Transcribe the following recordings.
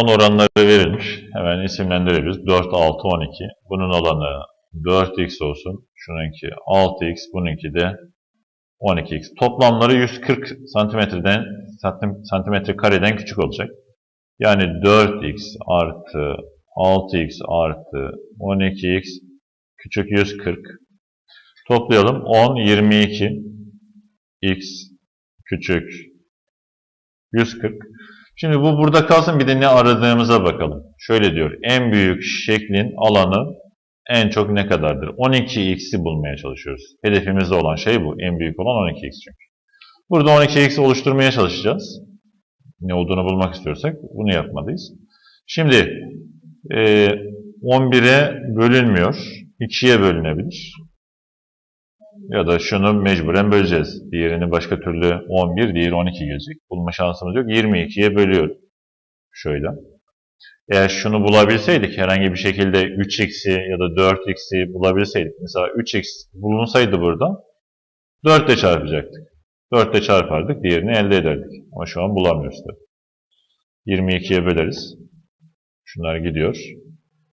Son oranları verilmiş. Hemen isimlendirebiliriz. 4, 6, 12. Bunun olanı 4x olsun. Şununki 6x, bununki de 12x. Toplamları 140 santimetreden santim- santimetre kareden küçük olacak. Yani 4x artı 6x artı 12x küçük 140. Toplayalım. 10, 22 x küçük 140. Şimdi bu burada kalsın bir de ne aradığımıza bakalım. Şöyle diyor. En büyük şeklin alanı en çok ne kadardır? 12x'i bulmaya çalışıyoruz. Hedefimizde olan şey bu. En büyük olan 12x çünkü. Burada 12x oluşturmaya çalışacağız. Ne olduğunu bulmak istiyorsak bunu yapmalıyız. Şimdi e, 11'e bölünmüyor. 2'ye bölünebilir. Ya da şunu mecburen böleceğiz. Diğerini başka türlü 11, diğeri 12 gelecek. Bulma şansımız yok. 22'ye bölüyorum. Şöyle. Eğer şunu bulabilseydik, herhangi bir şekilde 3x'i ya da 4x'i bulabilseydik. Mesela 3x bulunsaydı burada 4 ile çarpacaktık. 4 ile çarpardık, diğerini elde ederdik. Ama şu an bulamıyoruz tabii. 22'ye böleriz. Şunlar gidiyor.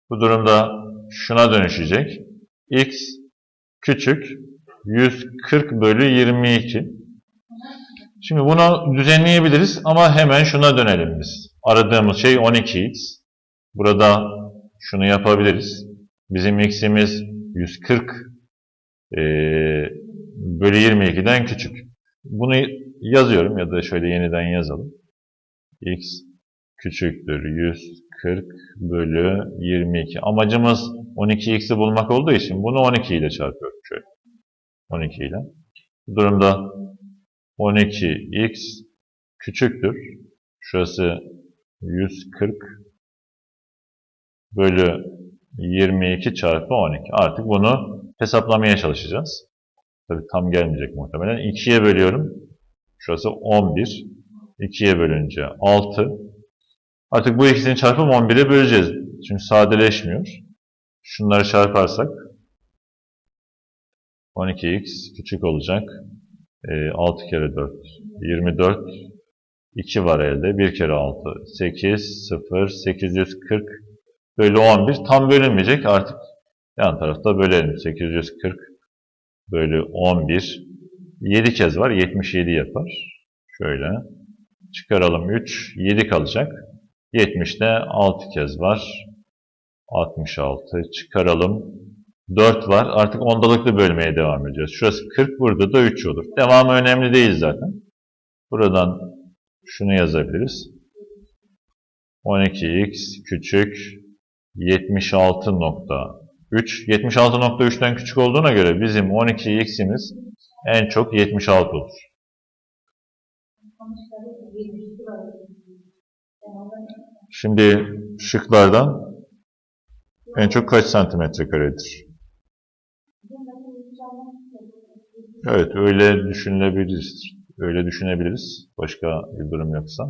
Bu durumda şuna dönüşecek. x küçük 140 bölü 22. Şimdi bunu düzenleyebiliriz ama hemen şuna dönelim biz. Aradığımız şey 12x. Burada şunu yapabiliriz. Bizim x'imiz 140 eee, bölü 22'den küçük. Bunu yazıyorum ya da şöyle yeniden yazalım. x küçüktür 140 bölü 22. Amacımız 12x'i bulmak olduğu için bunu 12 ile çarpıyorum şöyle. 12 ile. Bu durumda 12x küçüktür. Şurası 140 bölü 22 çarpı 12. Artık bunu hesaplamaya çalışacağız. Tabii tam gelmeyecek muhtemelen. 2'ye bölüyorum. Şurası 11. 2'ye bölünce 6. Artık bu ikisini çarpıp 11'e böleceğiz. Çünkü sadeleşmiyor. Şunları çarparsak 12x küçük olacak. Ee, 6 kere 4. 24. 2 var elde. 1 kere 6. 8, 0, 840 bölü 11. Tam bölünmeyecek. Artık yan tarafta bölelim. 840 bölü 11. 7 kez var. 77 yapar. Şöyle. Çıkaralım 3. 7 kalacak. 70'de 6 kez var. 66. Çıkaralım. 4 var. Artık ondalıklı bölmeye devam edeceğiz. Şurası 40, burada da 3 olur. Devamı önemli değil zaten. Buradan şunu yazabiliriz. 12x küçük 76.3. 76.3'ten küçük olduğuna göre bizim 12x'imiz en çok 76 olur. Şimdi şıklardan en çok kaç santimetre karedir? Evet, öyle düşünülebilir. Öyle düşünebiliriz. Başka bir durum yoksa.